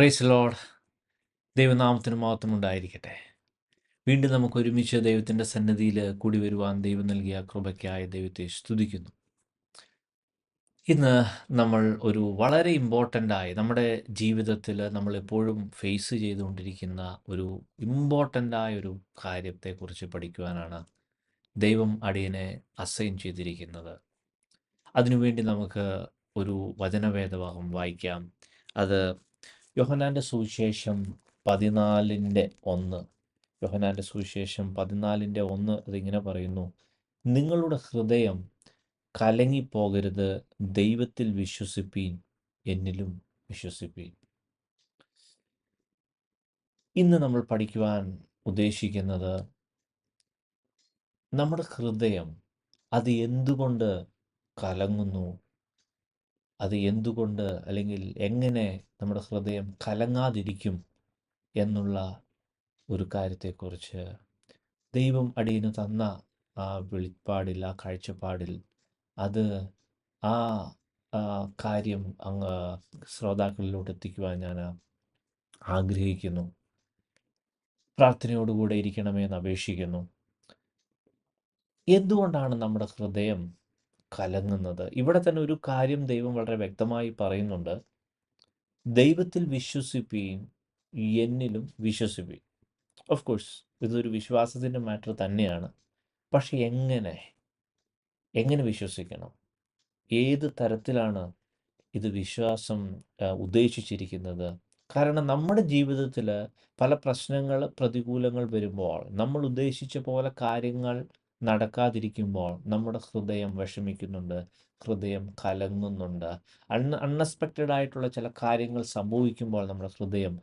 Price load ദൈവനാമത്തിന് മാത്രം ഉണ്ടായിരിക്കട്ടെ. വീണ്ടും നമുക്ക് ഒരുമിച്ച് ദൈവത്തിന്റെ സന്നദ്ധിയിൽ കൂടി വരുവാൻ ദൈവം നൽകിയ കൃപയ്ക്കായ ദൈവത്തെ സ്തുതിക്കുന്നു. ഇന്ന് നമ്മൾ ഒരു വളരെ ഇമ്പോർട്ടന്റ് ആയ നമ്മുടെ ജീവിതത്തിൽ നമ്മൾ എപ്പോഴും ഫേസ് ചെയ്തുകൊണ്ടിരിക്കുന്ന ഒരു ഇമ്പോർട്ടന്റ് ആയ ഒരു കാര്യത്തെക്കുറിച്ച് പഠിക്കുവാനാണ് ദൈവം അടിയനെ അസൈൻ ചെയ്തിരിക്കുന്നത്. അതിനുവേണ്ടി നമുക്ക് ഒരു വചനവേദഭാഗം വായിക്കാം. അത് യോഹനാന്റെ സുവിശേഷം പതിനാലിന്റെ ഒന്ന്. യോഹനാന്റെ സുവിശേഷം പതിനാലിന്റെ ഒന്ന് അതിങ്ങനെ പറയുന്നു. നിങ്ങളുടെ ഹൃദയം കലങ്ങിപ്പോകരുത് ദൈവത്തിൽ വിശ്വസിപ്പീൻ എന്നിലും വിശ്വസിപ്പീൻ. ഇന്ന് നമ്മൾ പഠിക്കുവാൻ ഉദ്ദേശിക്കുന്നത് നമ്മുടെ ഹൃദയം അത് എന്തുകൊണ്ട് കലങ്ങുന്നു? അത് എന്തുകൊണ്ട് അല്ലെങ്കിൽ എങ്ങനെ നമ്മുടെ ഹൃദയം കലങ്ങാതിരിക്കും എന്നുള്ള ഒരു കാര്യത്തെക്കുറിച്ച് ദൈവം അടിയന് തന്ന ആ വെളിപ്പാടിൽ ആ കാഴ്ചപ്പാടിൽ അത് ആ കാര്യം അങ്ങ് ശ്രോതാക്കളിലോട്ട് എത്തിക്കുവാൻ ഞാൻ ആഗ്രഹിക്കുന്നു. പ്രാർത്ഥനയോടുകൂടെ ഇരിക്കണമേ എന്ന് അപേക്ഷിക്കുന്നു. എന്തുകൊണ്ടാണ് നമ്മുടെ ഹൃദയം കലങ്ങുന്നത്. ഇവിടെ തന്നെ ഒരു കാര്യം ദൈവം വളരെ വ്യക്തമായി പറയുന്നുണ്ട്. ദൈവത്തിൽ വിശ്വസിപ്പീൻ എന്നിലും വിശ്വസിപ്പീൻ. ഓഫ് കോഴ്സ് ഇതൊരു വിശ്വാസത്തിന്റെ മാറ്റർ തന്നെയാണ്. പക്ഷെ എങ്ങനെ? എങ്ങനെ വിശ്വസിക്കണം? ഏത് തരത്തിലാണ് ഇത് വിശ്വാസം ഉദ്ദേശിച്ചിരിക്കുന്നത്? കാരണം നമ്മുടെ ജീവിതത്തിൽ പല പ്രശ്നങ്ങൾ പ്രതികൂലങ്ങൾ വരുമ്പോൾ നമ്മൾ ഉദ്ദേശിച്ച പോലെ കാര്യങ്ങൾ നടക്കാതിരിക്കുമ്പോൾ നമ്മുടെ ഹൃദയം വിഷമിക്കുന്നുണ്ട് ഹൃദയം കലങ്ങുന്നുണ്ട്. അൺ അൺഎക്സ്പെക്റ്റഡ് ആയിട്ടുള്ള ചില കാര്യങ്ങൾ സംഭവിക്കുമ്പോൾ നമ്മുടെ ഹൃദയം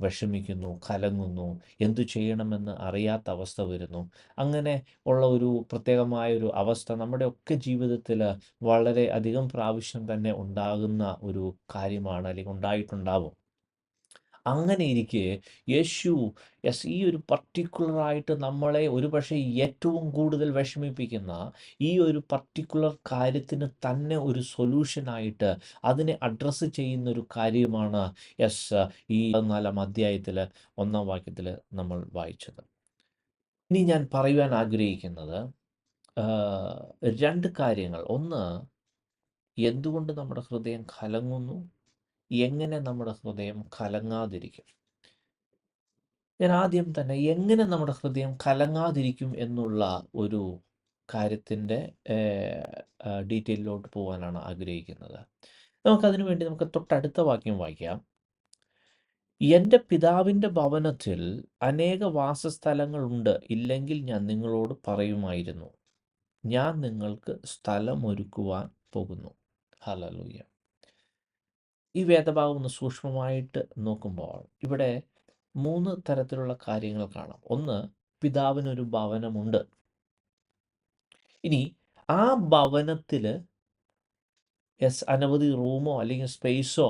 വിഷമിക്കുന്നു കലങ്ങുന്നു എന്തു ചെയ്യണമെന്ന് അറിയാത്ത അവസ്ഥ വരുന്നു. അങ്ങനെ ഉള്ള ഒരു പ്രത്യേകമായ ഒരു അവസ്ഥ നമ്മുടെ ഒക്കെ ജീവിതത്തിൽ വളരെ അധികം പ്രാവശ്യം തന്നെ ഉണ്ടാകുന്ന ഒരു കാര്യമാണ് അല്ലെങ്കിൽ ഉണ്ടായിട്ടുണ്ടാവും. അങ്ങനെ ഇരിക്കെ യേശു യെസ് ഈ ഒരു പർട്ടിക്കുലറായിട്ട് നമ്മളെ ഒരുപക്ഷെ ഏറ്റവും കൂടുതൽ വിഷമിപ്പിക്കുന്ന ഈ ഒരു പർട്ടിക്കുലർ കാര്യത്തിന് തന്നെ ഒരു സൊല്യൂഷനായിട്ട് അതിനെ അഡ്രസ്സ് ചെയ്യുന്ന ഒരു കാര്യമാണ് യെസ് ഈ നാലാം അധ്യായത്തിൽ ഒന്നാം വാക്യത്തിൽ നമ്മൾ വായിച്ചത്. ഇനി ഞാൻ പറയുവാൻ ആഗ്രഹിക്കുന്നത് രണ്ട് കാര്യങ്ങൾ. ഒന്ന് എന്തുകൊണ്ട് നമ്മുടെ ഹൃദയം കലങ്ങുന്നു? എങ്ങനെ നമ്മുടെ ഹൃദയം കലങ്ങാതിരിക്കും? ഞാൻ ആദ്യം തന്നെ എങ്ങനെ നമ്മുടെ ഹൃദയം കലങ്ങാതിരിക്കും എന്നുള്ള ഒരു കാര്യത്തിന്റെ ഡീറ്റെയിലോട്ട് പോകാനാണ് ആഗ്രഹിക്കുന്നത്. നമുക്കതിനു വേണ്ടി നമുക്ക് തൊട്ടടുത്ത വാക്യം വായിക്കാം. എന്റെ പിതാവിന്റെ ഭവനത്തിൽ അനേക വാസസ്ഥലങ്ങളുണ്ട് ഇല്ലെങ്കിൽ ഞാൻ നിങ്ങളോട് പറയുമായിരുന്നു. ഞാൻ നിങ്ങൾക്ക് സ്ഥലമൊരുക്കുവാൻ പോകുന്നു. ഹലലൂയ ഈ വേദഭാഗം ഒന്ന് സൂക്ഷ്മമായിട്ട് നോക്കുമ്പോൾ ഇവിടെ മൂന്ന് തരത്തിലുള്ള കാര്യങ്ങൾ കാണാം. ഒന്ന് പിതാവിനൊരു ഭവനമുണ്ട്. ഇനി ആ ഭവനത്തിൽ എസ് അനവധി റൂമോ അല്ലെങ്കിൽ സ്പേസോ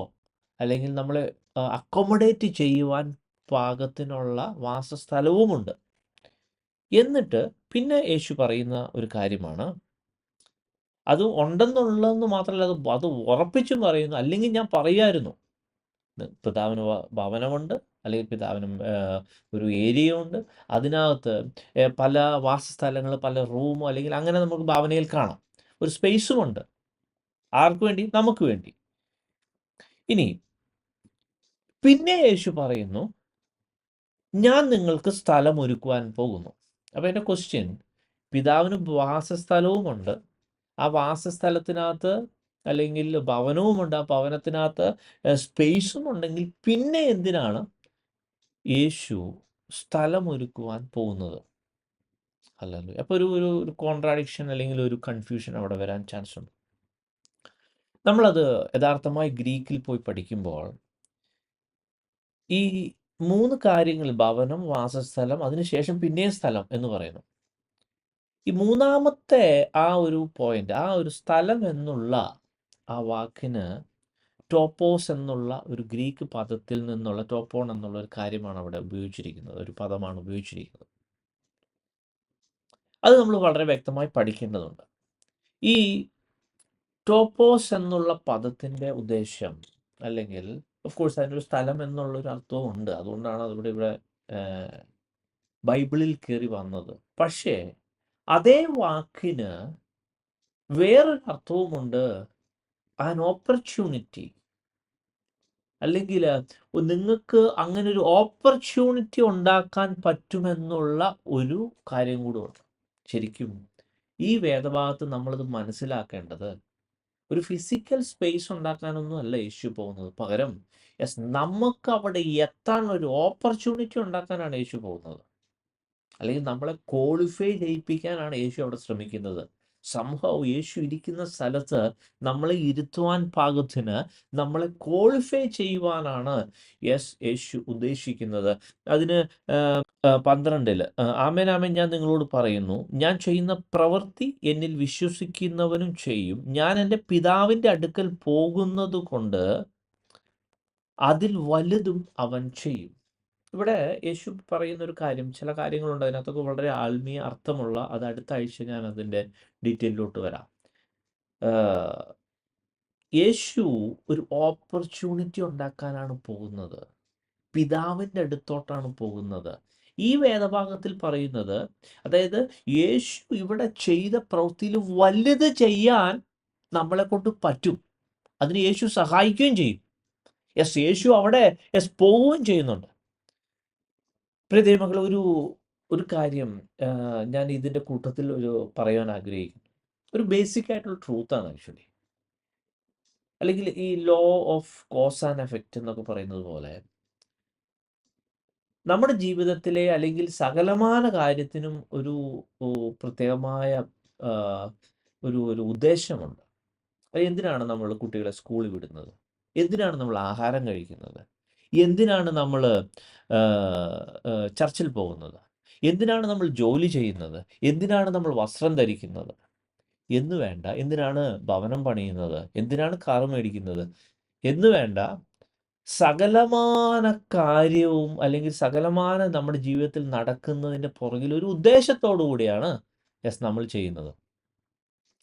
അല്ലെങ്കിൽ നമ്മളെ അക്കോമഡേറ്റ് ചെയ്യുവാൻ പാകത്തിനുള്ള വാസസ്ഥലവുമുണ്ട്. എന്നിട്ട് പിന്നെ യേശു പറയുന്ന ഒരു കാര്യമാണ്. അത് ഉണ്ടെന്നുള്ളതെന്ന് മാത്രമല്ല അത് അത് ഉറപ്പിച്ചും പറയുന്നു. അല്ലെങ്കിൽ ഞാൻ പറയായിരുന്നു ന്ന് പിതാവിന് ഭവനമുണ്ട്. അല്ലെങ്കിൽ പിതാവിന് ഒരു ഏരിയ ഉണ്ട് അതിനകത്ത് പല വാസസ്ഥലങ്ങൾ പല റൂമോ അല്ലെങ്കിൽ അങ്ങനെ നമുക്ക് ഭാവനയിൽ കാണാം. ഒരു സ്പേസും ഉണ്ട്. ആർക്ക് വേണ്ടി? നമുക്ക് വേണ്ടി. ഇനി പിന്നെ യേശു പറയുന്നു ഞാൻ നിങ്ങൾക്ക് സ്ഥലം ഒരുക്കുവാൻ പോകുന്നു. അപ്പോൾ എന്റെ ക്വസ്റ്റ്യൻ പിതാവിന് വാസസ്ഥലവുമുണ്ട്. ആ വാസസ്ഥലത്തിനകത്ത് അല്ലെങ്കിൽ ഭവനവുമുണ്ട് ആ ഭവനത്തിനകത്ത് സ്പേസും ഉണ്ടെങ്കിൽ പിന്നെ എന്തിനാണ് യേശു സ്ഥലമൊരുക്കുവാൻ പോകുന്നത്? അല്ലല്ലോ അപ്പോൾ ഒരു ഒരു ഒരു കോൺട്രാഡിക്ഷൻ അല്ലെങ്കിൽ ഒരു കൺഫ്യൂഷൻ അവിടെ വരാൻ ചാൻസ് ഉണ്ട് നമ്മളത് യഥാർത്ഥമായി ഗ്രീക്കിൽ പോയി പഠിക്കുമ്പോൾ ഈ മൂന്ന് കാര്യങ്ങൾ ഭവനം വാസസ്ഥലം അതിനുശേഷം പിന്നെയും സ്ഥലം എന്ന് പറയുന്നു. ഈ മൂന്നാമത്തെ ആ ഒരു പോയിന്റ് ആ ഒരു സ്ഥലം എന്നുള്ള ആ വാക്കിന് ടോപ്പോസ് എന്നുള്ള ഒരു ഗ്രീക്ക് പദത്തിൽ നിന്നുള്ള ടോപ്പോൺ എന്നുള്ള ഒരു കാര്യമാണ് അവിടെ ഉപയോഗിച്ചിരിക്കുന്നത് ഒരു പദമാണ് ഉപയോഗിച്ചിരിക്കുന്നത്. അത് നമ്മൾ വളരെ വ്യക്തമായി പഠിക്കേണ്ടതുണ്ട്. ഈ ടോപ്പോസ് എന്നുള്ള പദത്തിന്റെ ഉദ്ദേശം അല്ലെങ്കിൽ ഓഫ് കോഴ്സ് അതിനൊരു സ്ഥലം എന്നുള്ളൊരു അർത്ഥവും ഉണ്ട്. അതുകൊണ്ടാണ് അതിവിടെ ഇവിടെ ബൈബിളിൽ കയറി വന്നത്. പക്ഷേ അതേ വാക്കിന് വേറൊരു അർത്ഥവുമുണ്ട്. ആൻ ഓപ്പർച്യൂണിറ്റി അല്ലെങ്കിൽ നിങ്ങൾക്ക് അങ്ങനെ ഒരു ഓപ്പർച്യൂണിറ്റി ഉണ്ടാക്കാൻ പറ്റുമെന്നുള്ള ഒരു കാര്യം കൂടെ ഉണ്ട്. ശരിക്കും ഈ വേദഭാഗത്ത് നമ്മളത് മനസ്സിലാക്കേണ്ടത് ഒരു ഫിസിക്കൽ സ്പേസ് ഉണ്ടാക്കാനൊന്നും അല്ല യേശു പോകുന്നത്. പകരം യെസ് നമുക്ക് അവിടെ എത്താൻ ഒരു ഓപ്പർച്യൂണിറ്റി ഉണ്ടാക്കാനാണ് യേശു പോകുന്നത്. അല്ലെങ്കിൽ നമ്മളെ ക്വാളിഫൈ ചെയ്യിപ്പിക്കാനാണ് യേശു അവിടെ ശ്രമിക്കുന്നത്. സംഭവം യേശു ഇരിക്കുന്ന സ്ഥലത്ത് നമ്മളെ ഇരുത്തുവാൻ പാകത്തിന് നമ്മളെ ക്വാളിഫൈ ചെയ്യുവാനാണ് യെസ് യേശു ഉദ്ദേശിക്കുന്നത്. അതിന് പന്ത്രണ്ടിൽ ആ, ആമേൻ ആമേൻ ഞാൻ നിങ്ങളോട് പറയുന്നു ഞാൻ ചെയ്യുന്ന പ്രവൃത്തി എന്നിൽ വിശ്വസിക്കുന്നവനും ചെയ്യും. ഞാൻ എന്റെ പിതാവിന്റെ അടുക്കൽ പോകുന്നത് കൊണ്ട് അതിൽ വലുതും അവൻ ചെയ്യും. ഇവിടെ യേശു പറയുന്ന ഒരു കാര്യം ചില കാര്യങ്ങളുണ്ട് അതിനകത്തൊക്കെ വളരെ ആത്മീയ അർത്ഥമുള്ള അത് അടുത്ത ആഴ്ച ഞാൻ അതിന്റെ ഡീറ്റെയിലോട്ട് വരാം. യേശു ഒരു ഓപ്പർച്യൂണിറ്റി ഉണ്ടാക്കാനാണ് പോകുന്നത്. പിതാവിന്റെ അടുത്തോട്ടാണ് പോകുന്നത്. ഈ വേദഭാഗത്തിൽ പറയുന്നത് അതായത് യേശു ഇവിടെ ചെയ്ത പ്രവൃത്തിയിൽ വലുത് ചെയ്യാൻ നമ്മളെ കൊണ്ട് പറ്റും. അതിന് യേശു സഹായിക്കുകയും ചെയ്യും. യെസ് യേശു അവിടെ യെസ് പോവുകയും ചെയ്യുന്നുണ്ട്. പ്രിയ ദൈവമക്കളെ ഒരു ഒരു കാര്യം ഞാൻ ഇതിന്റെ കൂട്ടത്തിൽ ഒരു പറയാൻ ആഗ്രഹിക്കുന്നു. ഒരു ബേസിക് ആയിട്ടുള്ള ട്രൂത്താണ് ആക്ച്വലി അല്ലെങ്കിൽ ഈ law of cause and effect എന്നൊക്കെ പറയുന്നത് പോലെ നമ്മുടെ ജീവിതത്തിലെ അല്ലെങ്കിൽ സകലമാന കാര്യത്തിനും ഒരു പ്രത്യേകമായ ഒരു ഒരു ഉദ്ദേശമുണ്ട്. അത് എന്തിനാണ് നമ്മൾ കുട്ടികളെ സ്കൂളിൽ വിടുന്നത്? എന്തിനാണ് നമ്മൾ ആഹാരം കഴിക്കുന്നത്? എന്തിനാണ് നമ്മൾ ചർച്ചിൽ പോകുന്നത്? എന്തിനാണ് നമ്മൾ ജോലി ചെയ്യുന്നത്? എന്തിനാണ് നമ്മൾ വസ്ത്രം ധരിക്കുന്നത്? എന്ന് വേണ്ട. എന്തിനാണ് ഭവനം പണിയുന്നത്? എന്തിനാണ് കാർ മേടിക്കുന്നത്? എന്ന് വേണ്ട. സകലമാന കാര്യവും അല്ലെങ്കിൽ സകലമാന നമ്മുടെ ജീവിതത്തിൽ നടക്കുന്നതിന്റെ പുറകിൽ ഒരു ഉദ്ദേശത്തോടു കൂടിയാണ് യെസ് നമ്മൾ ചെയ്യുന്നത്.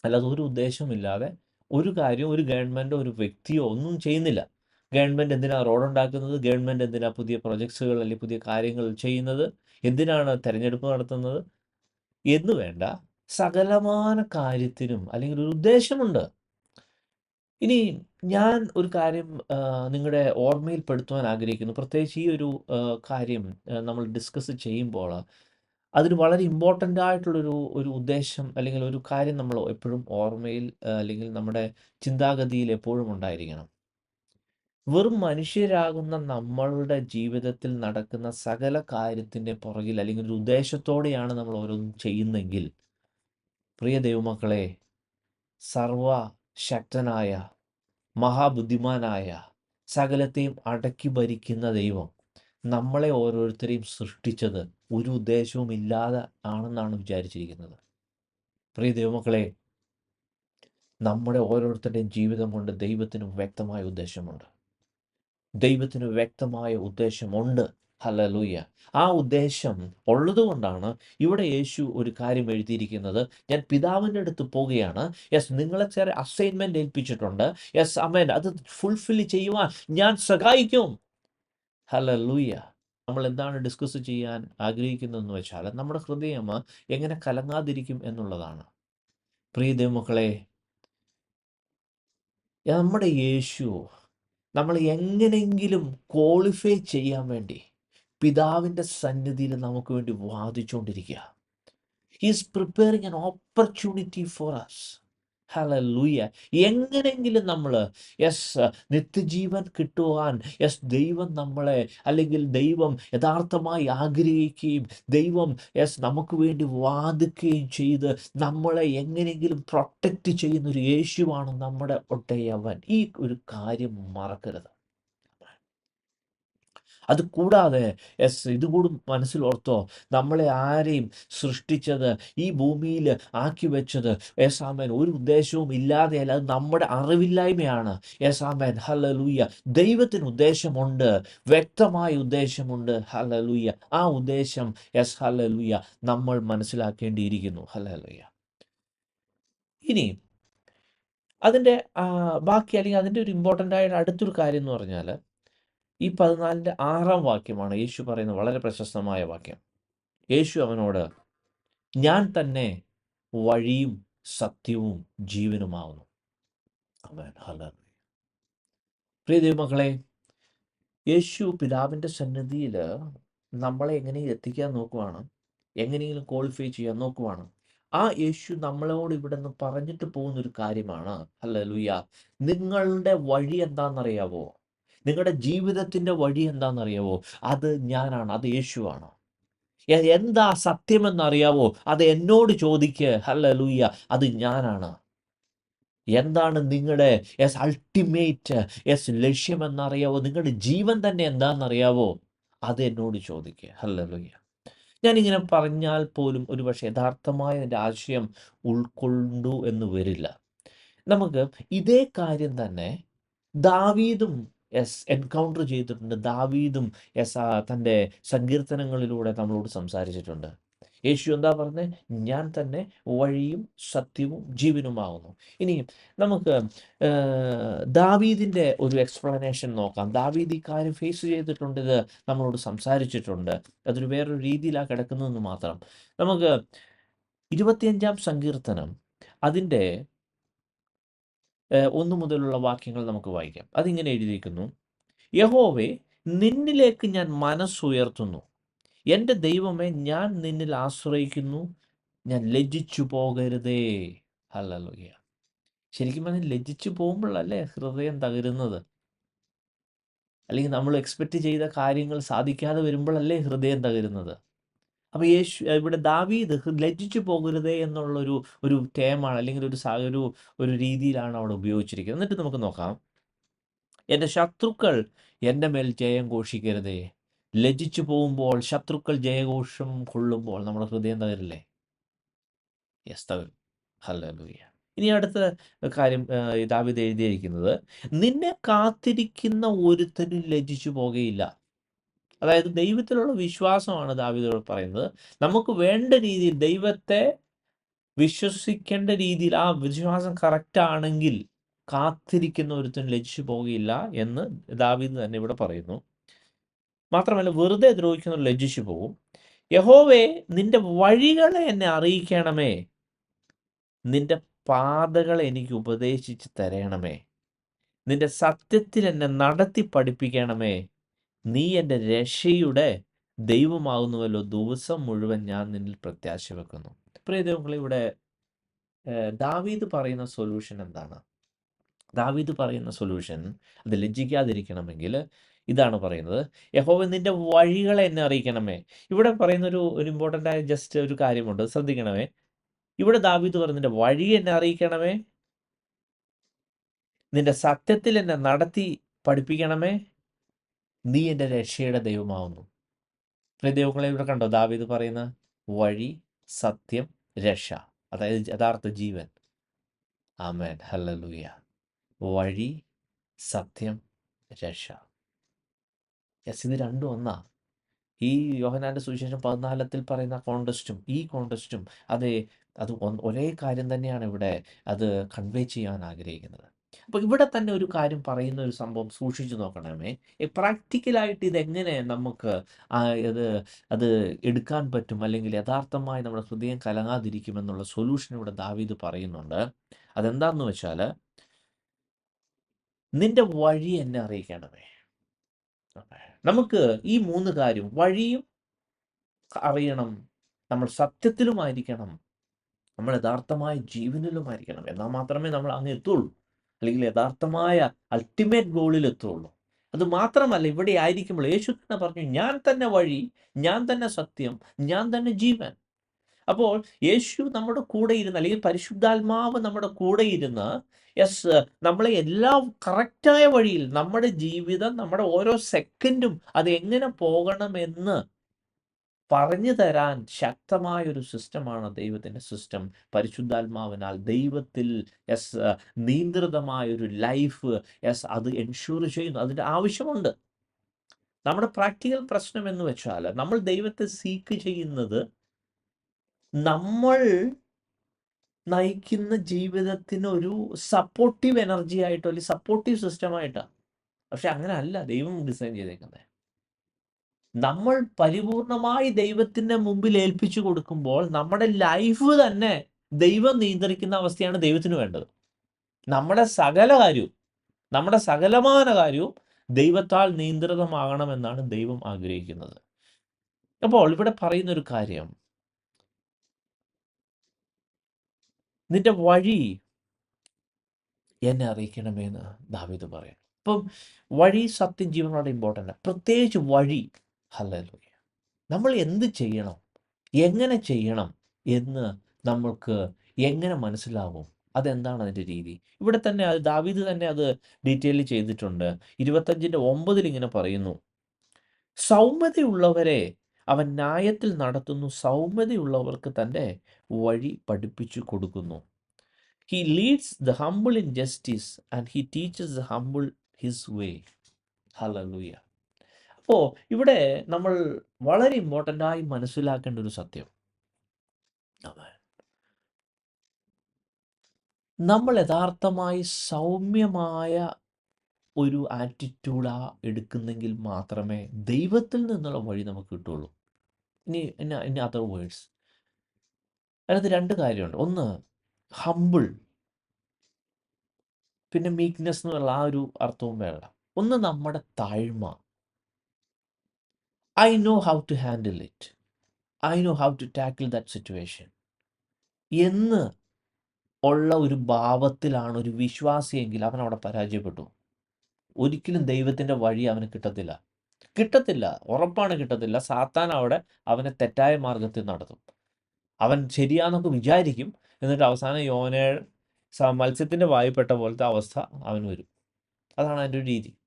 അല്ലാതെ ഒരു ഉദ്ദേശമില്ലാതെ ഒരു കാര്യം ഒരു ഗവൺമെന്റോ ഒരു വ്യക്തിയോ ഒന്നും ചെയ്യുന്നില്ല. ഗവൺമെന്റ് എന്തിനാണ് റോഡ് ഉണ്ടാക്കുന്നത്? ഗവൺമെന്റ് എന്തിനാണ് പുതിയ പ്രൊജക്ട്സുകൾ അല്ലെങ്കിൽ പുതിയ കാര്യങ്ങൾ ചെയ്യുന്നത്? എന്തിനാണ് തിരഞ്ഞെടുപ്പ് നടത്തുന്നത്? എന്ന് വേണ്ട. സകലമാന കാര്യത്തിനും അല്ലെങ്കിൽ ഒരു ഉദ്ദേശമുണ്ട്. ഇനി ഞാൻ ഒരു കാര്യം നിങ്ങളുടെ നിങ്ങളുടെ ഓർമ്മയിൽപ്പെടുത്തുവാൻ ആഗ്രഹിക്കുന്നു. പ്രത്യേകിച്ച് ഈ ഒരു കാര്യം നമ്മൾ ഡിസ്കസ് ചെയ്യുമ്പോൾ അതിന് വളരെ ഇമ്പോർട്ടന്റ് ആയിട്ടുള്ളൊരു ഒരു ഉദ്ദേശം അല്ലെങ്കിൽ ഒരു കാര്യം നമ്മൾ എപ്പോഴും ഓർമ്മയിൽ അല്ലെങ്കിൽ നമ്മുടെ ചിന്താഗതിയിൽ എപ്പോഴും ഉണ്ടായിരിക്കണം. വെറും മനുഷ്യരാകുന്ന നമ്മളുടെ ജീവിതത്തിൽ നടക്കുന്ന സകല കാര്യത്തിന്റെ പുറകിൽ അല്ലെങ്കിൽ ഒരു ഉദ്ദേശത്തോടെയാണ് നമ്മൾ ഓരോന്നും ചെയ്യുന്നെങ്കിൽ പ്രിയ ദൈവമക്കളെ സർവ ശക്തനായ മഹാബുദ്ധിമാനായ സകലത്തെയും അടക്കി ഭരിക്കുന്ന ദൈവം നമ്മളെ ഓരോരുത്തരെയും സൃഷ്ടിച്ചത് ഒരു ഉദ്ദേശവും ഇല്ലാതെ ആണെന്നാണ് വിചാരിച്ചിരിക്കുന്നത്. പ്രിയ ദൈവമക്കളെ നമ്മുടെ ഓരോരുത്തരുടെയും ജീവിതം കൊണ്ട് ദൈവത്തിനും വ്യക്തമായ ഉദ്ദേശമുണ്ട്. ദൈവത്തിന് വ്യക്തമായ ഉദ്ദേശമുണ്ട്. ഹലലൂയ ആ ഉദ്ദേശം ഉള്ളതുകൊണ്ടാണ് ഇവിടെ യേശു ഒരു കാര്യം എഴുതിയിരിക്കുന്നത്. ഞാൻ പിതാവിന്റെ അടുത്ത് പോവുകയാണ്. യെസ് നിങ്ങളെ ചില അസൈൻമെന്റ് ഏൽപ്പിച്ചിട്ടുണ്ട്. യെസ് അമേൻ അത് ഫുൾഫിൽ ചെയ്യുവാൻ ഞാൻ സഹായിക്കും. ഹലലൂയ നമ്മൾ എന്താണ് ഡിസ്കസ് ചെയ്യാൻ ആഗ്രഹിക്കുന്നതെന്ന് വെച്ചാൽ നമ്മുടെ ഹൃദയം എങ്ങനെ കലങ്ങാതിരിക്കും എന്നുള്ളതാണ്. പ്രിയ ദൈവമക്കളെ നമ്മുടെ യേശു നമ്മൾ എങ്ങനെയെങ്കിലും ക്വാളിഫൈ ചെയ്യാൻ വേണ്ടി പിതാവിന്റെ സന്നിധിയിൽ നമുക്ക് വേണ്ടി വാദിച്ചുകൊണ്ടിരിക്കുക. He's preparing an opportunity for us hallelujah എങ്ങനെങ്കിലും നമ്മൾ യെസ് നിത്യജീവൻ കിട്ടുവാൻ യെസ് ദൈവം നമ്മളെ അല്ലെങ്കിൽ ദൈവം യഥാർത്ഥമായി ആഗ്രഹിക്കുകയും ദൈവം യെസ് നമുക്ക് വേണ്ടി വാദിക്കുകയും ചെയ്ത് നമ്മളെ എങ്ങനെയെങ്കിലും പ്രൊട്ടക്റ്റ് ചെയ്യുന്ന ഒരു യേശുവാണ് നമ്മുടെ ഒട്ടയവൻ. ഈ ഒരു കാര്യം മറക്കരുത്. അത് കൂടാതെ എസ് ഇതുകൂടി മനസ്സിൽ ഓർത്തോ നമ്മളെ ആരെയും സൃഷ്ടിച്ചത് ഈ ഭൂമിയിൽ ആക്കി വെച്ചത് യേസാമേൻ ഒരു ഉദ്ദേശവും ഇല്ലാതെയല്ല അത് നമ്മുടെ അറിവില്ലായ്മയാണ്. യേസാമേൻ ഹലലൂയ ദൈവത്തിന് ഉദ്ദേശമുണ്ട്. വ്യക്തമായ ഉദ്ദേശമുണ്ട്. ഹലലൂയ ആ ഉദ്ദേശം യെസ് ഹലലൂയ നമ്മൾ മനസ്സിലാക്കേണ്ടിയിരിക്കുന്നു. ഹലലൂയ ഇനി അതിന്റെ ബാക്കി അല്ലെങ്കിൽ അതിന്റെ ഒരു ഇമ്പോർട്ടന്റ് ആയ അടുത്തൊരു കാര്യം എന്ന് പറഞ്ഞാൽ ഈ പതിനാലിന്റെ ആറാം വാക്യമാണ് യേശു പറയുന്ന വളരെ പ്രശസ്തമായ വാക്യം. യേശു അവനോട് ഞാൻ തന്നെ വഴിയും സത്യവും ജീവനുമാവുന്നു. അവൻ ഹലർ പ്രിയ ദൈവമക്കളെ യേശു പിതാവിന്റെ സന്നിധിയിൽ നമ്മളെ എങ്ങനെയും എത്തിക്കാൻ നോക്കുവാണ്. എങ്ങനെയെങ്കിലും ക്വാളിഫൈ ചെയ്യാൻ നോക്കുവാണ്. ആ യേശു നമ്മളോട് ഇവിടെ നിന്ന് പറഞ്ഞിട്ട് പോകുന്ന ഒരു കാര്യമാണ്. അല്ല ലുയ്യ നിങ്ങളുടെ വഴി എന്താണെന്നറിയാവോ? നിങ്ങളുടെ ജീവിതത്തിന്റെ വഴി എന്താണെന്നറിയാവോ? അത് ഞാനാണ് അത് യേശുവാണ്. എന്താ സത്യമെന്നറിയാവോ? അത് എന്നോട് ചോദിക്ക്. ഹല്ല ലൂയ്യ അത് ഞാനാണ്. എന്താണ് നിങ്ങളുടെ എസ് അൾട്ടിമേറ്റ് യെസ് ലക്ഷ്യമെന്നറിയാവോ? നിങ്ങളുടെ ജീവൻ തന്നെ എന്താണെന്നറിയാവോ? അത് എന്നോട് ചോദിക്കുക ഹല്ലേലൂയ ഞാനിങ്ങനെ പറഞ്ഞാൽ പോലും ഒരുപക്ഷെ യഥാർത്ഥമായ എന്റെ ആശയം ഉൾക്കൊണ്ടു എന്ന് വരില്ല. നമുക്ക് ഇതേ കാര്യം തന്നെ ദാവീദും എസ് എൻകൗണ്ടർ ചെയ്തിട്ടുണ്ട്. ദാവീദും എസ് തന്റെ സങ്കീർത്തനങ്ങളിലൂടെ നമ്മളോട് സംസാരിച്ചിട്ടുണ്ട്. യേശു എന്താ പറഞ്ഞത് ഞാൻ തന്നെ വഴിയും സത്യവും ജീവനുമാകുന്നു ഇനി നമുക്ക് ദാവീദിന്റെ ഒരു എക്സ്പ്ലനേഷൻ നോക്കാം. ദാവീദ് ഈ കാര്യം ഫേസ് ചെയ്തിട്ടുണ്ട് ഇത് നമ്മളോട് സംസാരിച്ചിട്ടുണ്ട്. അതൊരു വേറൊരു രീതിയിലാണ് കിടക്കുന്നതെന്ന് മാത്രം. നമുക്ക് ഇരുപത്തിയഞ്ചാം സങ്കീർത്തനം അതിന്റെ ഒന്ന് മുതലുള്ള വാക്യങ്ങൾ നമുക്ക് വായിക്കാം. അതിങ്ങനെ എഴുതിയിരിക്കുന്നു. യഹോവേ നിന്നിലേക്ക് ഞാൻ മനസ്സുയർത്തുന്നു. എന്റെ ദൈവമേ ഞാൻ നിന്നിൽ ആശ്രയിക്കുന്നു. ഞാൻ ലജ്ജിച്ചു പോകരുതേ. ഹല്ലേലൂയ. ശരിക്കും പറഞ്ഞാൽ ലജ്ജിച്ചു പോകുമ്പോഴല്ലേ ഹൃദയം തകരുന്നത്? അല്ലെങ്കിൽ നമ്മൾ എക്സ്പെക്റ്റ് ചെയ്ത കാര്യങ്ങൾ സാധിക്കാതെ വരുമ്പോഴല്ലേ ഹൃദയം തകരുന്നത്? അപ്പോൾ യേശു ഇവിടെ ദാവീദ് ലജ്ജിച്ചു പോകരുതേ എന്നുള്ളൊരു ഒരു ടേമാണ് അല്ലെങ്കിൽ ഒരു ഒരു ഒരു രീതിയിലാണ് അവിടെ ഉപയോഗിച്ചിരിക്കുന്നത്. എന്നിട്ട് നമുക്ക് നോക്കാം. എന്റെ ശത്രുക്കൾ എന്റെ മേൽ ജയം ഘോഷിക്കരുതേ. ലജ്ജിച്ചു പോകുമ്പോൾ ശത്രുക്കൾ ജയഘോഷം കൊള്ളുമ്പോൾ നമ്മുടെ ഹൃദയം തകരില്ലേ? യെസ് തകരും. ഹല്ലേലൂയ ഇനി അടുത്ത കാര്യം ദാവീദ് എഴുതിയിരിക്കുന്നത് നിന്നെ കാത്തിരിക്കുന്ന ഒരുത്തനും ലജ്ജിച്ചു പോകുകയില്ല അതായത് ദൈവത്തിലുള്ള വിശ്വാസമാണ് ദാവീദോട് പറയുന്നത്. നമുക്ക് വേണ്ട രീതിയിൽ ദൈവത്തെ വിശ്വസിക്കേണ്ട രീതിയിൽ ആ വിശ്വാസം കറക്റ്റ് ആണെങ്കിൽ കാത്തിരിക്കുന്ന ഒരുത്തൻ ലജിച്ചു പോകുകയില്ല എന്ന് ദാവീദ് തന്നെ ഇവിടെ പറയുന്നു. മാത്രമല്ല വെറുതെ ദ്രോഹിക്കുന്നവർ ലജ്ജിച്ചു പോകും യഹോവേ നിന്റെ വഴികളെ എന്നെ അറിയിക്കണമേ. നിന്റെ പാതകൾ എനിക്ക് ഉപദേശിച്ച് തരണമേ. നിന്റെ സത്യത്തിൽ എന്നെ നടത്തി പഠിപ്പിക്കണമേ. നീ എന്റെ രക്ഷയുടെ ദൈവമാകുന്നുവല്ലോ ദിവസം മുഴുവൻ ഞാൻ നിന്നിൽ പ്രത്യാശ വെക്കുന്നു. പ്രിയദേവങ്ങളെ ഇവിടെ ദാവീദ് പറയുന്ന സൊല്യൂഷൻ എന്താണ്? ദാവീദ് പറയുന്ന സൊല്യൂഷൻ അത് ലജ്ജിക്കാതിരിക്കണമെങ്കിൽ ഇതാണ് പറയുന്നത്. യഹോവ നിന്റെ വഴികളെ എന്നെ അറിയിക്കണമേ. ഇവിടെ പറയുന്ന ഒരു ഒരു ഇമ്പോർട്ടന്റ് ആയ ജസ്റ്റ് ഒരു കാര്യമുണ്ട്. ശ്രദ്ധിക്കണമേ. ഇവിടെ ദാവീദ് നിന്റെ വഴി എന്നെ അറിയിക്കണമേ. നിന്റെ സത്യത്തിൽ എന്നെ നടത്തി പഠിപ്പിക്കണമേ. നീ എന്റെ രക്ഷയുടെ ദൈവമാവുന്നു. ദൈവങ്ങളെ ഇവിടെ കണ്ടോ? ദാവീദ് പറയുന്ന വഴി സത്യം രക്ഷ. അതായത് യഥാർത്ഥ ജീവൻ. ആമേൻ. ഹല്ലേലൂയ. വഴി സത്യം രക്ഷ. യെസ് ഇത് രണ്ടും ഒന്നാ. ഈ യോഹനാന്റെ സുവിശേഷം പതിനാലത്തിൽ പറയുന്ന കോണ്ടസ്റ്റും ഈ കോണ്ടസ്റ്റും അതെ അത് ഒരേ കാര്യം തന്നെയാണ് ഇവിടെ അത് കൺവേ ചെയ്യാൻ ആഗ്രഹിക്കുന്നത്. അപ്പോൾ ഇവിടെ തന്നെ ഒരു കാര്യം പറയുന്ന ഒരു സംഭവം സൂക്ഷിച്ചു നോക്കണമേ. പ്രാക്ടിക്കലായിട്ട് ഇതെങ്ങനെ നമുക്ക് ഇത് അത് എടുക്കാൻ പറ്റും? അല്ലെങ്കിൽ യഥാർത്ഥമായി നമ്മുടെ ഹൃദയം കലങ്ങാതിരിക്കുമെന്നുള്ള സൊല്യൂഷൻ ഇവിടെ ദാവീദ് പറയുന്നുണ്ട്. അതെന്താന്ന് വെച്ചാൽ നിന്റെ വഴി എന്നെ അറിയിക്കണമേ. നമുക്ക് ഈ മൂന്ന് കാര്യം വഴിയും അറിയണം നമ്മൾ സത്യത്തിലുമായിരിക്കണം നമ്മൾ യഥാർത്ഥമായ ജീവനിലുമായിരിക്കണം. എന്നാൽ മാത്രമേ നമ്മൾ അങ്ങ് എത്തുള്ളൂ. അല്ലെങ്കിൽ യഥാർത്ഥമായ അൾട്ടിമേറ്റ് ഗോളിൽ എത്തുള്ളൂ. അത് മാത്രമല്ല ഇവിടെ ആയിരിക്കുമ്പോൾ യേശു തന്നെ പറഞ്ഞു ഞാൻ തന്നെ വഴി ഞാൻ തന്നെ സത്യം ഞാൻ തന്നെ ജീവൻ. അപ്പോൾ യേശു നമ്മുടെ കൂടെ ഇരുന്ന് അല്ലെങ്കിൽ പരിശുദ്ധാത്മാവ് നമ്മുടെ കൂടെ ഇരുന്ന് യെസ് നമ്മളെ എല്ലാ കറക്റ്റായ വഴിയിൽ നമ്മുടെ ജീവിതം നമ്മുടെ ഓരോ സെക്കൻഡും അത് എങ്ങനെ പോകണമെന്ന് പറഞ്ഞു തരാൻ ശക്തമായ ഒരു സിസ്റ്റമാണ് ദൈവത്തിന്റെ സിസ്റ്റം. പരിശുദ്ധാത്മാവിനാൽ ദൈവത്തിൽ യെസ് നിയന്ത്രിതമായ ഒരു ലൈഫ് യെസ് അത് എൻഷുർ ചെയ്യുന്നു. അതിന്റെ ആവശ്യമുണ്ട്. നമ്മുടെ പ്രാക്ടിക്കൽ പ്രശ്നം എന്ന് വെച്ചാൽ നമ്മൾ ദൈവത്തെ സീക്ക് ചെയ്യുന്നത് നമ്മൾ നയിക്കുന്ന ജീവിതത്തിന് ഒരു സപ്പോർട്ടീവ് എനർജി ആയിട്ടോ അല്ലെങ്കിൽ സപ്പോർട്ടീവ് സിസ്റ്റമായിട്ടാണ് പക്ഷെ അങ്ങനെ അല്ല ദൈവം ഡിസൈൻ ചെയ്തേക്കുന്നത്. നമ്മൾ പരിപൂർണമായി ദൈവത്തിന്റെ മുമ്പിൽ ഏൽപ്പിച്ചു കൊടുക്കുമ്പോൾ നമ്മുടെ ലൈഫ് തന്നെ ദൈവം നിയന്ത്രിക്കുന്ന അവസ്ഥയാണ് ദൈവത്തിന് വേണ്ടത്. നമ്മുടെ സകല കാര്യവും നമ്മുടെ സകലമാന കാര്യവും ദൈവത്താൽ നിയന്ത്രിതമാകണമെന്നാണ് ദൈവം ആഗ്രഹിക്കുന്നത്. അപ്പോൾ ഇവിടെ പറയുന്ന ഒരു കാര്യം. നിന്റെ വഴി എന്നെ അറിയിക്കണമെന്ന് ദാവീദ് പറയാം അപ്പം വഴി സത്യം ജീവനോട് ഇമ്പോർട്ടന്റ് പ്രത്യേകിച്ച് വഴി ഹല്ലേലൂയ. നമ്മൾ എന്ത് ചെയ്യണം? എങ്ങനെ ചെയ്യണം എന്ന് നമ്മൾക്ക് എങ്ങനെ മനസ്സിലാവും? അതെന്താണ് അതിന്റെ രീതി? ഇവിടെ തന്നെ അത് ദാവീദ് തന്നെ അത് ഡീറ്റെയിൽ ചെയ്തിട്ടുണ്ട്. ഇരുപത്തഞ്ചിന്റെ ഒമ്പതിൽ ഇങ്ങനെ പറയുന്നു. സൗമ്യതയുള്ളവരെ അവൻ ന്യായത്തിൽ നടത്തുന്നു. സൗമ്യതയുള്ളവർക്ക് തന്റെ വഴി പഠിപ്പിച്ചു കൊടുക്കുന്നു. He leads the humble in justice and he teaches the humble his way hallelujah അപ്പോൾ ഇവിടെ നമ്മൾ വളരെ ഇമ്പോർട്ടന്റ് ആയി മനസ്സിലാക്കേണ്ട ഒരു സത്യം നമ്മൾ യഥാർത്ഥമായി സൗമ്യമായ ഒരു ആറ്റിറ്റ്യൂഡാ എടുക്കുന്നെങ്കിൽ മാത്രമേ ദൈവത്തിൽ നിന്നുള്ള വഴി നമുക്ക് കിട്ടുള്ളൂ. ഇനി ഇനി അതർ വേർഡ്സ് അതിനകത്ത് രണ്ട് കാര്യമുണ്ട്. ഒന്ന് ഹമ്പിൾ പിന്നെ മീക്ക്നെസ് എന്നുള്ള ആ ഒരു അർത്ഥവും വേണ്ട ഒന്ന് നമ്മുടെ താഴ്മ. I know how to handle it. I know how to tackle that situation എന്ന് ഉള്ള ഒരു ഭാവത്തിലാണ് ഒരു വിശ്വാസിയെങ്കിൽ അവൻ അവിടെ പരാജയപ്പെട്ടു. ഒരിക്കലും ദൈവത്തിന്റെ വഴി അവന് കിട്ടത്തില്ല. കിട്ടത്തില്ല. ഉറപ്പാണ് കിട്ടത്തില്ല. സാത്താൻ അവിടെ അവനെ തെറ്റായ മാർഗത്തിൽ നടത്തും. അവൻ ശരിയാന്നൊക്കെ വിചാരിക്കും. എന്നിട്ട് അവസാനം യോനെ മത്സ്യത്തിന്റെ വായ്പെട്ട പോലത്തെ അവസ്ഥ അവൻ വരും. അതാണ് അതിന്റെ ഒരു രീതി.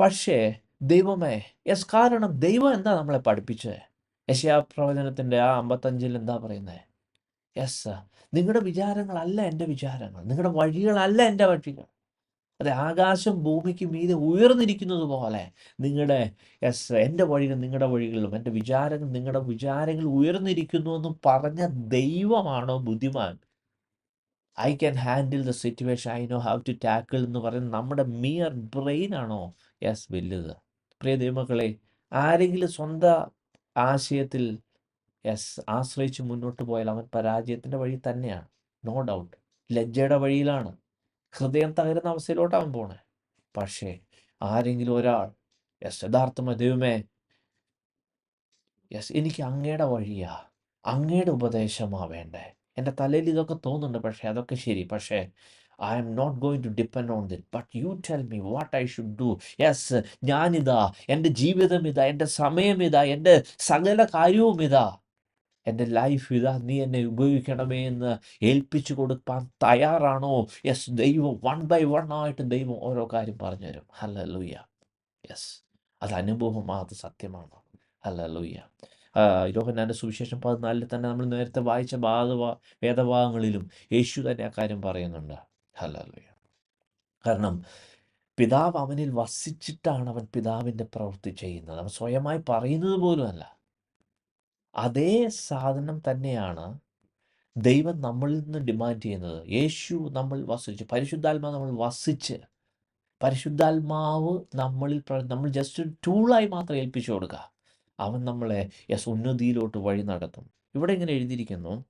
പക്ഷേ ദൈവമേ യെസ് കാരണം ദൈവം എന്താ നമ്മളെ പഠിപ്പിച്ചത് യശയാ പ്രവചനത്തിന്റെ ആ അമ്പത്തഞ്ചിൽ എന്താ പറയുന്നത് യെസ് നിങ്ങളുടെ വിചാരങ്ങളല്ല എന്റെ വിചാരങ്ങൾ. നിങ്ങളുടെ വഴികളല്ല എന്റെ വഴികൾ. അതെ ആകാശം ഭൂമിക്ക് മീതെ ഉയർന്നിരിക്കുന്നത് പോലെ നിങ്ങളുടെ യെസ് എന്റെ വഴികൾ നിങ്ങളുടെ വഴികളിലും എന്റെ വിചാരങ്ങൾ നിങ്ങളുടെ വിചാരങ്ങൾ ഉയർന്നിരിക്കുന്നു എന്ന് പറഞ്ഞ ദൈവമാണോ ബുദ്ധിമാൻ? I can handle the situation. I know have to tackle എന്ന് പറയുന്നത് നമ്മുടെ മിയർ ബ്രെയിൻ ആണോ? യെസ് വലുത്. പ്രിയ ദൈവമക്കളെ ആരെങ്കിലും സ്വന്തം ആശയത്തിൽ യെസ് ആശ്രയിച്ച് മുന്നോട്ട് പോയാൽ അവൻ പരാജയത്തിന്റെ വഴി തന്നെയാണ്. നോ ഡൗട്ട് ലജ്ജയുടെ വഴിയിലാണ്. ഹൃദയം തകരുന്ന അവസ്ഥയിലോട്ട് അവൻ പോണേ. പക്ഷേ ആരെങ്കിലും ഒരാൾ യെസ് യഥാർത്ഥ ദൈവമേ യെസ് എനിക്ക് അങ്ങയുടെ വഴിയാ അങ്ങയുടെ ഉപദേശമാ വേണ്ടേ? എന്റെ തലയിൽ ഇതൊക്കെ തോന്നുന്നുണ്ട് പക്ഷേ അതൊക്കെ ശരി. പക്ഷേ I am not going to depend on it but you tell me what I should do yes ഞാനിതാ എന്റെ ജീവിതം ഇതാ എന്റെ സമയം ഇതാ എന്റെ സകല കാര്യവും ഇതാ. എന്റെ ലൈഫ് ഇതാ നീ എന്നെ ഉപയോഗിക്കണമേ എന്ന് ഏൽപ്പിച്ചു കൊടുക്കാൻ തയ്യാറാണോ? യെസ് ദൈവം വൺ ബൈ വൺ ആയിട്ട് ദൈവം ഓരോ കാര്യം പറഞ്ഞു തരും ഹല്ല ലൂയ യെസ് അത് അനുഭവമാണ് അത് സത്യമാണ്. ഹല്ല ലൂയ യോഹനാന്റെ സുവിശേഷം പതിനാലിൽ തന്നെ നമ്മൾ നേരത്തെ വായിച്ച ഭാഗ വേദഭാഗങ്ങളിലും യേശു തന്നെ ആ കാര്യം പറയുന്നുണ്ട്. ഹല്ല കാരണം പിതാവ് അവനിൽ വസിച്ചിട്ടാണ് അവൻ പിതാവിന്റെ പ്രവൃത്തി ചെയ്യുന്നത്. അവൻ സ്വയമായി പറയുന്നത് പോലുമല്ല അതേ സാധനം തന്നെയാണ് ദൈവം നമ്മളിൽ നിന്ന് ഡിമാൻഡ് ചെയ്യുന്നത്. യേശു നമ്മൾ വസിച്ച്. പരിശുദ്ധാത്മാവ് നമ്മൾ വസിച്ച്. പരിശുദ്ധാത്മാവ് നമ്മളിൽ നമ്മൾ ജസ്റ്റ് ഒരു ടൂളായി മാത്രം ഏൽപ്പിച്ചു കൊടുക്കുക. അവൻ നമ്മളെ യെസ് ഉന്നതിയിലോട്ട് വഴി നടത്തും. ഇവിടെ ഇങ്ങനെ എഴുതിയിരിക്കുന്നു.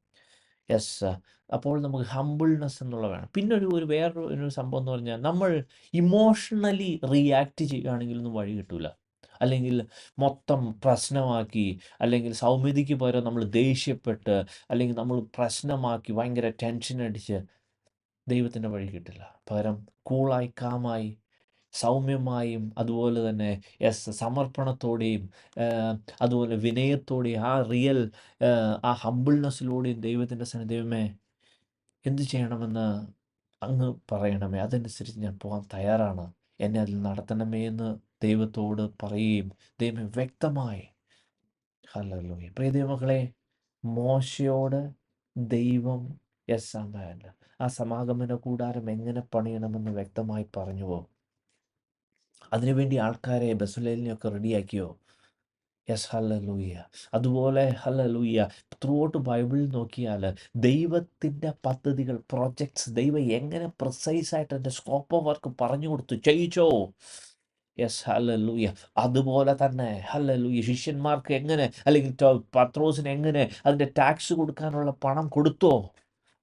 യെസ് അപ്പോൾ നമുക്ക് ഹമ്പിൾനെസ് എന്നുള്ള വേണം പിന്നെ ഒരു ഒരു വേറൊരു ഒരു സംഭവം എന്ന് പറഞ്ഞാൽ നമ്മൾ ഇമോഷണലി റിയാക്ട് ചെയ്യുകയാണെങ്കിലൊന്നും വഴി കിട്ടൂല. അല്ലെങ്കിൽ മൊത്തം പ്രശ്നമാക്കി അല്ലെങ്കിൽ സൗമ്യതയ്ക്ക് പകരം നമ്മൾ ദേഷ്യപ്പെട്ട് അല്ലെങ്കിൽ നമ്മൾ പ്രശ്നമാക്കി ഭയങ്കര ടെൻഷൻ അടിച്ച് ദൈവത്തിന്റെ വഴി കിട്ടില്ല. പകരം കൂളായി കാമായി സൗമ്യമായും അതുപോലെ തന്നെ എസ് സമർപ്പണത്തോടെയും അതുപോലെ വിനയത്തോടെയും ആ റിയൽ ആ ഹമ്പിൾനെസ്സിലൂടെയും ദൈവത്തിന്റെ സന്നിധയമേ എന്ത് ചെയ്യണമെന്ന് അങ്ങ് പറയണമേ. അതനുസരിച്ച് ഞാൻ പോകാൻ തയ്യാറാണ്. എന്നെ അതിൽ നടത്തണമേ എന്ന് ദൈവത്തോട് പറയുകയും ദൈവം വ്യക്തമായി. ഹല്ലേലൂയ. പ്രിയ ദൈവമക്കളെ മോശയോട് ദൈവം യെസ് ആ സമാഗമന കൂടാരം എങ്ങനെ പണിയണമെന്ന് വ്യക്തമായി പറഞ്ഞുവോ? അതിനുവേണ്ടി ആൾക്കാരെ ബസുലേലിനെയൊക്കെ റെഡിയാക്കിയോ? യെസ് ഹല്ല ലൂയ്യ അതുപോലെ ഹല്ലലൂയ ത്രൂ ഔട്ട് ബൈബിളിൽ നോക്കിയാൽ ദൈവത്തിന്റെ പദ്ധതികൾ പ്രോജക്ട്സ് ദൈവം എങ്ങനെ പ്രിസൈസ് ആയിട്ട് എന്റെ സ്കോപ്പ് ഓഫ് വർക്ക് പറഞ്ഞു കൊടുത്തു ചെയ്യിച്ചോ? യെസ് ഹല്ലേലൂയ അതുപോലെ തന്നെ ഹല്ലേലൂയ ശിഷ്യന്മാർക്ക് എങ്ങനെ അല്ലെങ്കിൽ പത്രോസിന് എങ്ങനെ അതിന്റെ ടാക്സ് കൊടുക്കാനുള്ള പണം കൊടുത്തോ?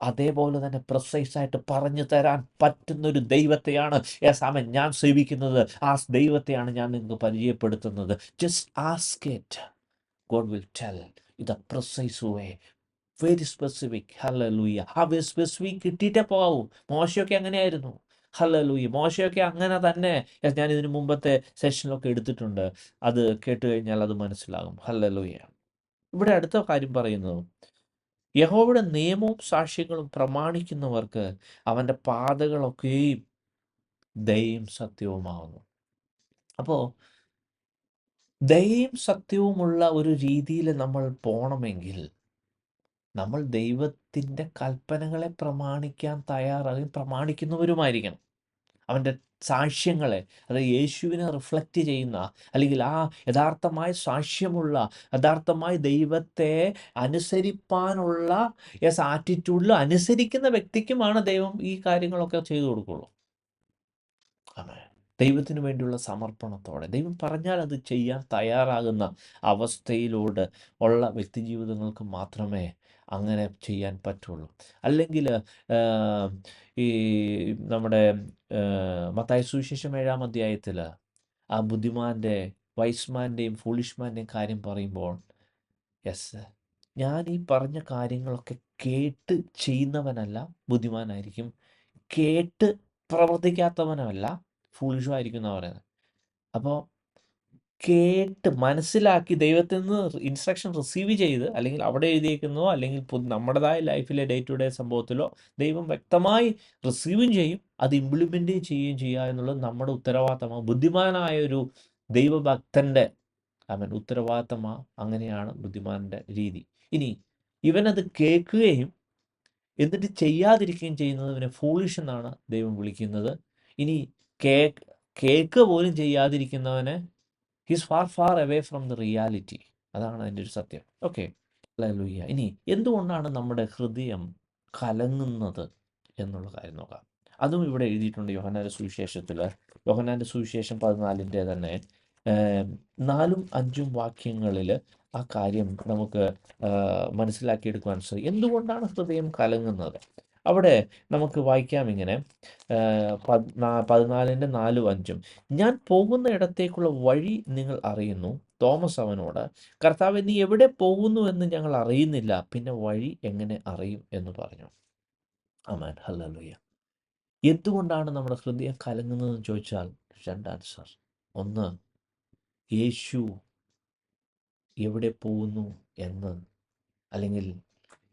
അതേപോലെ തന്നെ പ്രിസൈസ് ആയിട്ട് പറഞ്ഞു തരാൻ പറ്റുന്നൊരു ദൈവത്തെയാണ് യെസ് ആമൻ ഞാൻ സേവിക്കുന്നത്. ആ ദൈവത്തെയാണ് ഞാൻ നിങ്ങൾക്ക് പരിചയപ്പെടുത്തുന്നത്. Just ask it God will tell it precise way very specific hallelujah ആ സ്പെസിഫിക് കിട്ടിയിട്ടേ പോകാവൂ. മോശമൊക്കെ അങ്ങനെയായിരുന്നു. ഹല്ലലൂയ മോശമൊക്കെ അങ്ങനെ തന്നെ. ഞാൻ ഇതിന് മുമ്പത്തെ സെഷനിലൊക്കെ എടുത്തിട്ടുണ്ട്. അത് കേട്ട് കഴിഞ്ഞാൽ അത് മനസ്സിലാകും. ഹല്ലലൂയ ഇവിടെ അടുത്ത കാര്യം പറയുന്നത് യഹോവയുടെ നിയമവും സാക്ഷ്യങ്ങളും പ്രമാണിക്കുന്നവർക്ക് അവന്റെ പാതകളൊക്കെയും ദയയും സത്യവുമാകുന്നു അപ്പോൾ ദയയും സത്യവുമുള്ള ഒരു രീതിയിൽ നമ്മൾ പോണമെങ്കിൽ നമ്മൾ ദൈവത്തിന്റെ കൽപ്പനകളെ പ്രമാണിക്കാൻ തയ്യാറായി പ്രമാണിക്കുന്നവരുമായിരിക്കണം. അവന്റെ സാക്ഷ്യങ്ങളെ അത് യേശുവിനെ റിഫ്ലക്റ്റ് ചെയ്യുന്ന അല്ലെങ്കിൽ ആ യഥാർത്ഥമായ സാക്ഷ്യമുള്ള യഥാർത്ഥമായ ദൈവത്തെ അനുസരിപ്പാനുള്ള യെസ് ആറ്റിറ്റ്യൂഡിൽ അനുസരിക്കുന്ന വ്യക്തിക്കുമാണ് ദൈവം ഈ കാര്യങ്ങളൊക്കെ ചെയ്തു കൊടുക്കുള്ളൂ. ആമേൻ. ദൈവത്തിന് വേണ്ടിയുള്ള സമർപ്പണത്തോടെ. ദൈവം പറഞ്ഞാൽ അത് ചെയ്യാൻ തയ്യാറാകുന്ന അവസ്ഥയിലൂടെ ഉള്ള വ്യക്തിജീവിതങ്ങൾക്ക് മാത്രമേ അങ്ങനെ ചെയ്യാൻ പറ്റുള്ളൂ. അല്ലെങ്കിൽ ഈ നമ്മുടെ മത്തായ സുവിശേഷം ഏഴാം അധ്യായത്തിൽ ആ ബുദ്ധിമാന്റെ വൈസ്മാന്റെയും ഫുളിഷ്മാന്റെയും കാര്യം പറയുമ്പോൾ യെസ് ഞാൻ ഈ പറഞ്ഞ കാര്യങ്ങളൊക്കെ കേട്ട് ചെയ്യുന്നവനല്ല ബുദ്ധിമാനായിരിക്കും. കേട്ട് പ്രവർത്തിക്കാത്തവനല്ല ഫൂളിഷും ആയിരിക്കും എന്നാണ് പറയുന്നത്. അപ്പോൾ കേട്ട് മനസ്സിലാക്കി ദൈവത്തിൽ നിന്ന് ഇൻസ്ട്രക്ഷൻ റിസീവ് ചെയ്ത് അല്ലെങ്കിൽ അവിടെ എഴുതിയേക്കുന്നോ അല്ലെങ്കിൽ നമ്മുടേതായ ലൈഫിലെ ഡേ ടു ഡേ സംഭവത്തിലോ ദൈവം വ്യക്തമായി റിസീവും ചെയ്യും അത് ഇംപ്ലിമെന്റ് ചെയ്യുകയും ചെയ്യുക എന്നുള്ളത് നമ്മുടെ ഉത്തരവാദിത്തമാണ്. ബുദ്ധിമാനായ ഒരു ദൈവഭക്തന്റെ അവൻ ഉത്തരവാദിത്തമാ അങ്ങനെയാണ് ബുദ്ധിമാന്റെ രീതി. ഇനി ഇവനത് കേൾക്കുകയും എന്നിട്ട് ചെയ്യാതിരിക്കുകയും ചെയ്യുന്നത് ഇവനെ ഫൂളിഷ് എന്നാണ് ദൈവം വിളിക്കുന്നത്. ഇനി കേക്ക് കേക്ക് പോലും ചെയ്യാതിരിക്കുന്നവനെ he's far far away from the reality അതാണ് അതിന്റെ ഒരു സത്യം. ഓക്കെ ലൂയ്യ ഇനി എന്തുകൊണ്ടാണ് നമ്മുടെ ഹൃദയം കലങ്ങുന്നത് എന്നുള്ള കാര്യം നോക്കാം. അതും ഇവിടെ എഴുതിയിട്ടുണ്ട് യോഹനാന്റെ സുവിശേഷത്തിൽ യോഹനാന്റെ സുവിശേഷം പതിനാലിന്റെ തന്നെ നാലും അഞ്ചും വാക്യങ്ങളിൽ ആ കാര്യം നമുക്ക് മനസ്സിലാക്കിയെടുക്കുവാൻ ശ്രമിക്കും എന്തുകൊണ്ടാണ് ഹൃദയം കലങ്ങുന്നത്? അവിടെ നമുക്ക് വായിക്കാം ഇങ്ങനെ പതിനാലിന്റെ നാലും അഞ്ചും. ഞാൻ പോകുന്ന ഇടത്തേക്കുള്ള വഴി നിങ്ങൾ അറിയുന്നു. തോമസ് അവനോട് കർത്താവ് നീ എവിടെ പോകുന്നു എന്ന് ഞങ്ങൾ അറിയുന്നില്ല. പിന്നെ വഴി എങ്ങനെ അറിയും? എന്ന് പറഞ്ഞു. Amen hallelujah. എന്തുകൊണ്ടാണ് നമ്മുടെ ഹൃദയം കലങ്ങുന്നതെന്ന് ചോദിച്ചാൽ രണ്ട് ആൻസർ. ഒന്ന് യേശു എവിടെ പോകുന്നു എന്ന് അല്ലെങ്കിൽ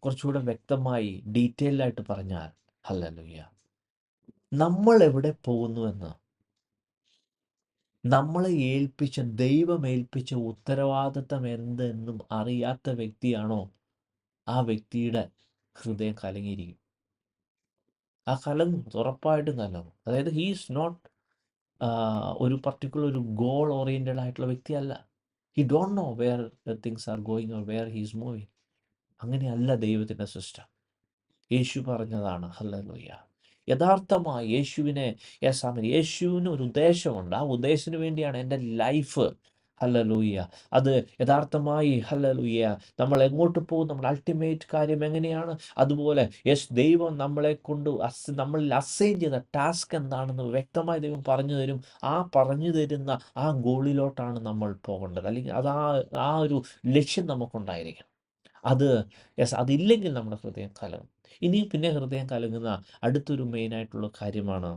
കുറച്ചുകൂടെ വ്യക്തമായി ഡീറ്റെയിൽഡ് ആയിട്ട് പറഞ്ഞാൽ ഹല്ലേലൂയ നമ്മൾ എവിടെ പോകുന്നുവെന്ന് നമ്മളെ ഏൽപ്പിച്ച ദൈവം ഏൽപ്പിച്ച ഉത്തരവാദിത്തം എന്തെന്നും അറിയാത്ത വ്യക്തിയാണോ ആ വ്യക്തിയുടെ ഹൃദയം കലങ്ങിയിരിക്കും. ആ കലങ്ങും ഉറപ്പായിട്ടും കലങ്ങും. അതായത് ഹീസ് നോട്ട് ഒരു പർട്ടിക്കുലർ ഒരു ഗോൾ ഓറിയന്റഡ് ആയിട്ടുള്ള വ്യക്തിയല്ല. He don't know where things are going or where he's moving അങ്ങനെയല്ല ദൈവത്തിന്റെ സിസ്റ്റം. യേശു പറഞ്ഞതാണ് ഹല്ലേലൂയ. യഥാർത്ഥമായി യേശുവിനെ യേശാമിന് യേശുവിന് ഒരു ഉദ്ദേശമുണ്ട്. ആ ഉദ്ദേശത്തിന് വേണ്ടിയാണ് എന്റെ ലൈഫ്. ഹല്ലലൂയ്യ അത് യഥാർത്ഥമായി ഹല്ലലൂയ്യ നമ്മൾ എങ്ങോട്ട് പോകും നമ്മുടെ അൾട്ടിമേറ്റ് കാര്യം എങ്ങനെയാണ്? അതുപോലെ യെസ് ദൈവം നമ്മളെ കൊണ്ട് അസ് നമ്മളിൽ അസൈൻ ചെയ്ത ടാസ്ക് എന്താണെന്ന് വ്യക്തമായി ദൈവം പറഞ്ഞു തരും. ആ പറഞ്ഞു തരുന്ന ആ ഗോളിലോട്ടാണ് നമ്മൾ പോകേണ്ടത്. അല്ലെങ്കിൽ അത് ആ ആ ഒരു ലക്ഷ്യം നമുക്കുണ്ടായിരിക്കണം. അത് യെസ് അതില്ലെങ്കിൽ നമ്മുടെ ഹൃദയം കലങ്ങും. ഇനിയും പിന്നെ ഹൃദയം കലങ്ങുന്ന അടുത്തൊരു മെയിനായിട്ടുള്ള കാര്യമാണ്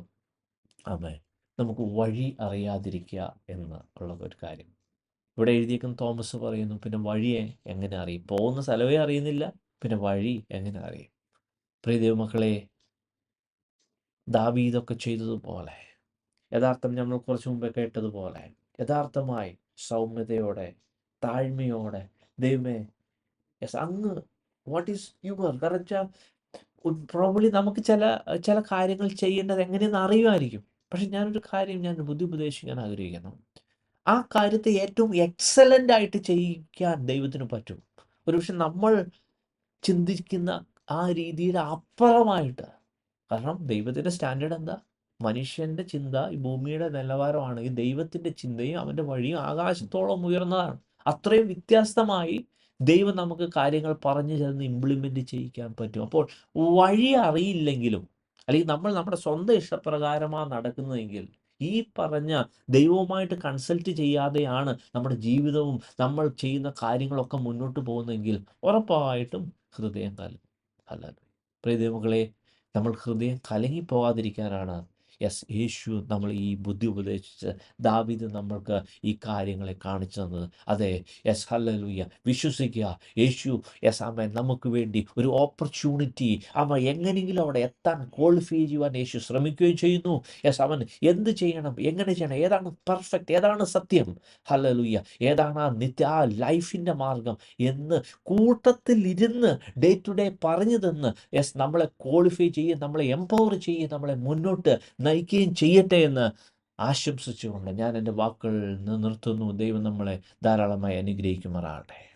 ആമേ നമുക്ക് വഴി അറിയാതിരിക്കുക എന്ന് ഉള്ള ഒരു കാര്യം. ഇവിടെ എഴുതിയേക്കുന്ന തോമസ് പറയുന്നു പിന്നെ വഴിയെ എങ്ങനെ അറിയും? പോകുന്ന സ്ഥലമേ അറിയുന്നില്ല പിന്നെ വഴി എങ്ങനെ അറിയും? പ്രിയ ദൈവമക്കളെ ദാവീദൊക്കെ ചെയ്തതുപോലെ യഥാർത്ഥം നമ്മൾ കുറച്ച് മുമ്പേ കേട്ടതുപോലെ യഥാർത്ഥമായി സൗമ്യതയോടെ താഴ്മയോടെ ദൈവമേ യെസ് അങ്ങ്. വാട്ട് ഈസ് യുവർ കാരണം വെച്ചാൽ പ്രോബ്ലി നമുക്ക് ചില ചില കാര്യങ്ങൾ ചെയ്യേണ്ടത് എങ്ങനെയെന്ന് അറിയുമായിരിക്കും. പക്ഷെ ഞാനൊരു കാര്യം ഞാൻ ബുദ്ധി ഉപദേശിക്കാൻ ആഗ്രഹിക്കുന്നു. ആ കാര്യത്തെ ഏറ്റവും എക്സലന്റ് ആയിട്ട് ചെയ്യിക്കാൻ ദൈവത്തിന് പറ്റും. ഒരുപക്ഷെ നമ്മൾ ചിന്തിക്കുന്ന ആ രീതിയിൽ അപ്പുറമായിട്ട്. കാരണം ദൈവത്തിന്റെ സ്റ്റാൻഡേർഡ് എന്താ? മനുഷ്യന്റെ ചിന്ത ഈ ഭൂമിയുടെ നിലവാരമാണ്. ഈ ദൈവത്തിന്റെ ചിന്തയും അവന്റെ വഴിയും ആകാശത്തോളം ഉയർന്നതാണ്. അത്രയും വ്യത്യസ്തമായി ദൈവം നമുക്ക് കാര്യങ്ങൾ പറഞ്ഞു തന്ന് ഇംപ്ലിമെന്റ് ചെയ്യിക്കാൻ പറ്റും. അപ്പോൾ വഴി അറിയില്ലെങ്കിലും അല്ലെങ്കിൽ നമ്മൾ നമ്മുടെ സ്വന്തം ഇഷ്ടപ്രകാരമാണ് നടക്കുന്നതെങ്കിൽ ഈ പറഞ്ഞ ദൈവവുമായിട്ട് കൺസൾട്ട് ചെയ്യാതെയാണ് നമ്മുടെ ജീവിതവും നമ്മൾ ചെയ്യുന്ന കാര്യങ്ങളൊക്കെ മുന്നോട്ട് പോകുന്നതെങ്കിൽ ഉറപ്പായിട്ടും ഹൃദയം കലങ്ങും. അല്ല പ്രിയ ദൈവങ്ങളെ നമ്മൾ ഹൃദയം കലങ്ങിപ്പോകാതിരിക്കാനാണ് യെസ് യേശു നമ്മൾ ഈ ബുദ്ധി ഉപദേശിച്ച് ദാവിദ് നമ്മൾക്ക് ഈ കാര്യങ്ങളെ കാണിച്ചു തന്നത്. അതെ യെസ് ഹല്ലലൂയ വിശ്വസിക്കുക യേശു യെസ് അമ്മ നമുക്ക് വേണ്ടി ഒരു ഓപ്പർച്യൂണിറ്റി അമ്മ എങ്ങനെയെങ്കിലും അവിടെ എത്താൻ ക്വാളിഫൈ ചെയ്യുവാൻ യേശു ശ്രമിക്കുകയും ചെയ്യുന്നു. യെസ് അവൻ എന്ത് ചെയ്യണം? എങ്ങനെ ചെയ്യണം? ഏതാണ് പെർഫെക്റ്റ് ഏതാണ് സത്യം? ഹല്ലലൂയ ഏതാണ് ആ നിത്യ ആ ലൈഫിന്റെ മാർഗം? എന്ന് കൂട്ടത്തിൽ ഇരുന്ന് ഡേ ടു ഡേ പറഞ്ഞു തന്ന് യെസ് നമ്മളെ ക്വാളിഫൈ ചെയ്യുക നമ്മളെ എംപവർ ചെയ്യുക നമ്മളെ മുന്നോട്ട് നയിക്കുകയും ചെയ്യട്ടെ എന്ന് ആശംസിച്ചുകൊണ്ട് ഞാൻ എന്റെ വാക്കുകൾ നിർത്തുന്നു. ദൈവം നമ്മളെ ധാരാളമായി അനുഗ്രഹിക്കുമാറാകട്ടെ.